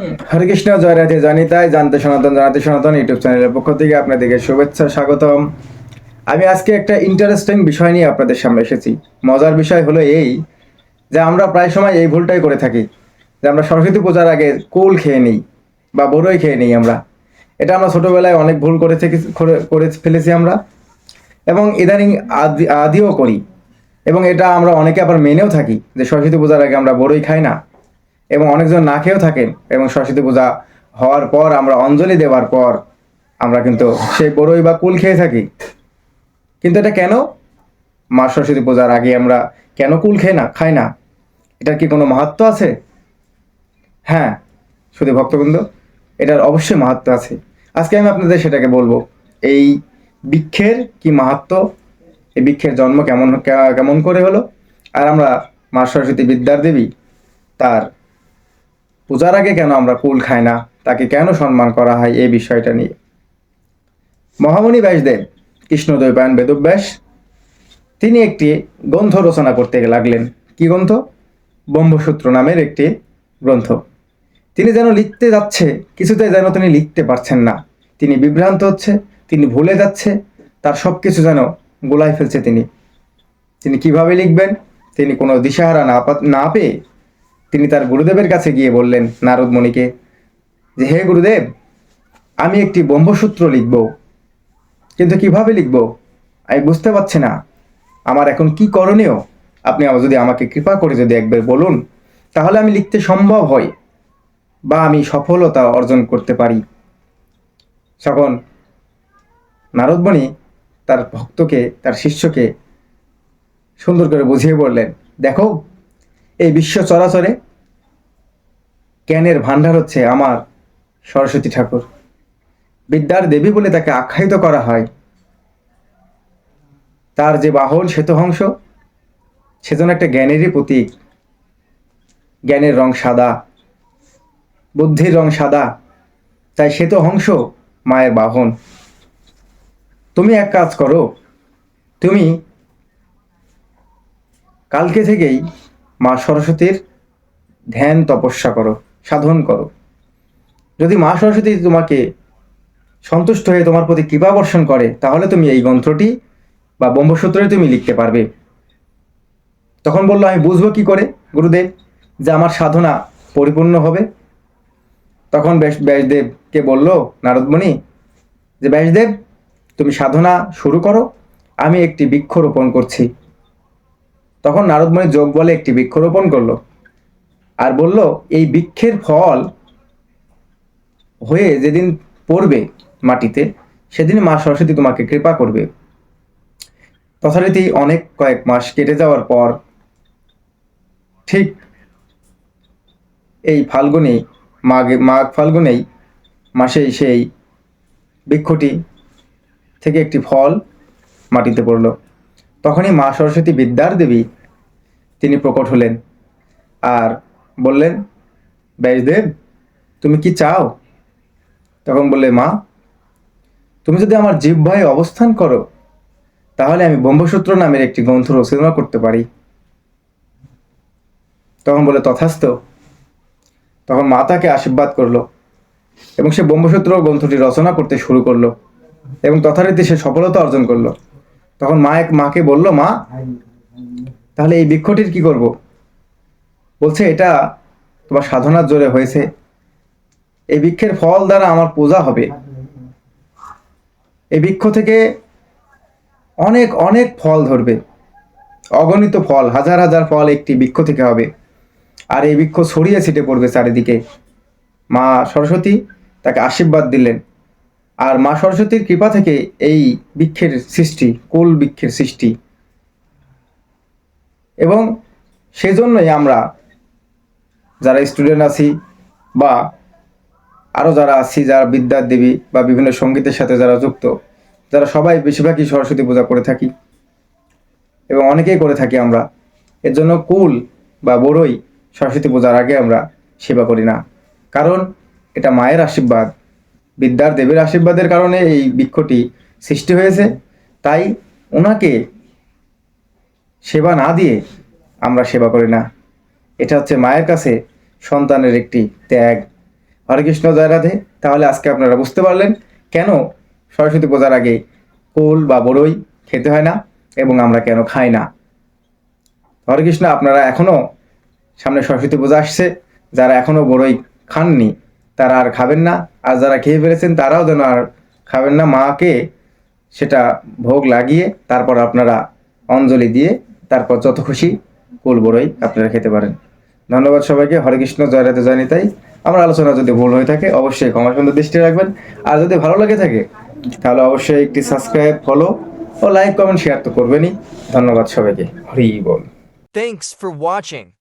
হরে কৃষ্ণ, জয় রাধে জানি তাই। জানতে সনাতন, জানাতে সনাতন ইউটিউব চ্যানেলের পক্ষ থেকে আপনাদেরকে শুভেচ্ছা, স্বাগতম। আমি আজকে একটা ইন্টারেস্টিং বিষয় নিয়ে আপনাদের সামনে এসেছি। মজার বিষয় হলো এই যে আমরা প্রায় সময় এই ভুলটাই করে থাকি। যে আমরা সরস্বতী পূজার আগে কুল খেয়ে নিই বা বড়ই খেয়ে নিই আমরা। এটা আমরা ছোটোবেলায় অনেক ভুল করে থেকে করে- ফেলেছি আমরা। এবং ইদানিং আদি, আদিও করি। এবং এটা আমরা অনেকে আবার মেনেও থাকি যে সরস্বতী পূজার আগে আমরা বড়ই খাই না। এবং অনেকজন না খেয়েও থাকেন এবং সরস্বতী পূজা হওয়ার পর আমরা অঞ্জলি দেওয়ার পর আমরা কিন্তু সেই বড়ই বা কুল খেয়ে থাকি। কিন্তু এটা কেন? মা সরস্বতী পূজার আগে আমরা কেন কুল খাই না খাই না? এটার কি কোনো মাহাত্ম আছে? হ্যাঁ শুধু ভক্তবৃন্দ, এটার অবশ্যই মাহাত্ম আছে। আজকে আমি আপনাদের সেটাকে বলব, এই বৃক্ষের কি মাহাত্ম? এই বৃক্ষের জন্ম কেমন কেমন করে হলো? আর আমরা মা সরস্বতী বিদ্যার দেবী, তার পূজার আগে কেন আমরা কুল খাই না? তাকে কেন সম্মান করা হয় এই বিষয়টা নিয়ে? মহামণি ব্যাসদেব, কৃষ্ণদ্বৈপায়ন বেদব্যাস, তিনি একটি গ্রন্থ রচনা করতে লাগলেন। কি গ্রন্থ? ব্রহ্মসূত্র নামের একটি গ্রন্থ। তিনি যেন লিখতে যাচ্ছে কিছুতে যেন তিনি লিখতে পারছেন না। তিনি বিভ্রান্ত হচ্ছে, তিনি ভুলে যাচ্ছে, তার সব কিছু যেন গোলাই ফেলছে তিনি। তিনি কীভাবে লিখবেন? তিনি কোনো দিশাহারা না না পেয়ে তিনি তার গুরুদেবের কাছে গিয়ে বললেন, নারদ মুনিকে যে হে গুরুদেব, আমি একটি ব্রহ্মসূত্র লিখব। কিন্তু কীভাবে লিখব? আমি বুঝতে পারছি না। আমার এখন কি করণীয়? আপনি যদি আমাকে কৃপা করে যদি একবার বলুন, তাহলে আমি লিখতে সম্ভব হয় বা আমি সফলতা অর্জন করতে পারি। তখন নারদমণি তার ভক্তকে, তার শিষ্যকে সুন্দর করে বুঝিয়ে বললেন, দেখো এই বিশ্ব চরাচরে জ্ঞানের ভাণ্ডার হচ্ছে আমার সরস্বতী ঠাকুর। বিদ্যার দেবী বলে তাকে আখ্যায়িত করা হয়। তার যে বাহন শ্বেতহংস সেজন্য একটা জ্ঞানেরই প্রতীক। জ্ঞানের রং সাদা, বুদ্ধির রং সাদা, তাই শ্বেতহংস মায়ের বাহন। তুমি এক কাজ করো, তুমি কালকে থেকেই মা সরস্বতীর ধ্যান তপস্যা করো, সাধন করো। যদি মা সরস্বতী তোমাকে সন্তুষ্ট হয়ে তোমার প্রতি কৃপা বর্ষণ করে, তাহলে তুমি এই গ্রন্থটি বা ব্রহ্মসূত্রে তুমি লিখতে পারবে। তখন বলল, আমি বুঝব কি করে, গুরুদেব? যে আমার সাধনা পরিপূর্ণ হবে। তখন ব্যাস, ব্যাসদেবকে বলল, নারদমণি, যে ব্যাসদেব, তুমি সাধনা শুরু করো, আমি একটি বৃক্ষরোপণ করছি। তখন নারদমণি যোগ বলে একটি বৃক্ষরোপণ করল আর বলল, এই বৃক্ষের ফল হয়ে যেদিন পড়বে মাটিতে, সেদিন মা সরস্বতী তোমাকে কৃপা করবে। তথারীতি অনেক কয়েক মাস কেটে যাওয়ার পর ঠিক এই ফাল্গুনে মাঘে, মাঘ ফাল্গুনেই মাসেই সেই বৃক্ষটি থেকে একটি ফল মাটিতে পড়ল। তখনই মা সরস্বতী বিদ্যার দেবী তিনি প্রকট হলেন আর বললেন, ব্যাসদেব, তুমি কি চাও? তখন বললে, মা, তুমি যদি আমার জিহ্বায় অবস্থান করো, তাহলে আমি ব্রহ্মসূত্র নামের একটি গ্রন্থ রচনা করতে পারি। তখন বলে তথাস্থ। তখন মা তাকে আশীর্বাদ করল এবং সে ব্রহ্মসূত্র গ্রন্থটি রচনা করতে শুরু করল এবং তথারীতি সে সফলতা অর্জন করল। তখন মা এক মাকে বলল, মা, তাহলে এই বৃক্ষটির কি করব? বলছে, এটা তোমার সাধনার জোরে হয়েছে। এই বৃক্ষের ফল দ্বারা আমার পূজা হবে। এই বৃক্ষ থেকে অনেক অনেক ফল ধরবে। অগণিত ফল, হাজার হাজার ফল একটি বৃক্ষ থেকে হবে। আর এই বৃক্ষ ছড়িয়ে ছিটে পড়বে চারিদিকে। মা সরস্বতী তাকে আশীর্বাদ দিলেন। আর মা সরস্বতীর কৃপা থেকে এই বৃক্ষের সৃষ্টি, কুল বৃক্ষের সৃষ্টি। এবং সেজন্যই আমরা যারা স্টুডেন্ট আছি বা আরও যারা আছি, যারা বিদ্যার দেবী বা বিভিন্ন সঙ্গীতের সাথে যারা যুক্ত, যারা সবাই বেশিরভাগই সরস্বতী পূজা করে থাকি এবং অনেকেই করে থাকি আমরা, এর জন্য কুল বা বড়ই সরস্বতী পূজার আগে আমরা সেবা করি না। কারণ এটা মায়ের আশীর্বাদ বিদ্যার দেবের আশীর্বাদের কারণে এই বৃক্ষটি সৃষ্টি হয়েছে। তাই ওনাকে সেবা না দিয়ে আমরা সেবা করি না। এটা হচ্ছে মায়ের কাছে সন্তানের একটি ত্যাগ। হরে কৃষ্ণ, জয় রাধে। তাহলে আজকে আপনারা বুঝতে পারলেন কেন সরস্বতী পূজার আগে কুল বা বড়ই খেতে হয় না এবং আমরা কেন খাই না। হরে কৃষ্ণ, আপনারা এখনও সামনে সরস্বতী পূজা আসছে। যারা এখনও বড়ই খাননি তারা আর খাবেন না। আর যারা খেয়ে ফেলেছেন তারাও যেন আর খাবেন না। মাকে সেটা ভোগ লাগিয়ে তারপর আপনারা অঞ্জলি দিয়ে তারপর যত খুশি কুল বড়ই আপনারা খেতে পারেন। ধন্যবাদ সবাইকে। হরে কৃষ্ণ, জয় রাধে, জয় নিতাই। আমার আলোচনা যদি ভুল হয়ে থাকে, অবশ্যই ক্ষমা সুন্দর দৃষ্টি রাখবেন। আর যদি ভালো লাগে থাকে, তাহলে অবশ্যই একটি সাবস্ক্রাইব ফলো ও লাইক কমেন্ট শেয়ার তো করবেনই। ধন্যবাদ সবাইকে। হরি বল। Thanks for watching.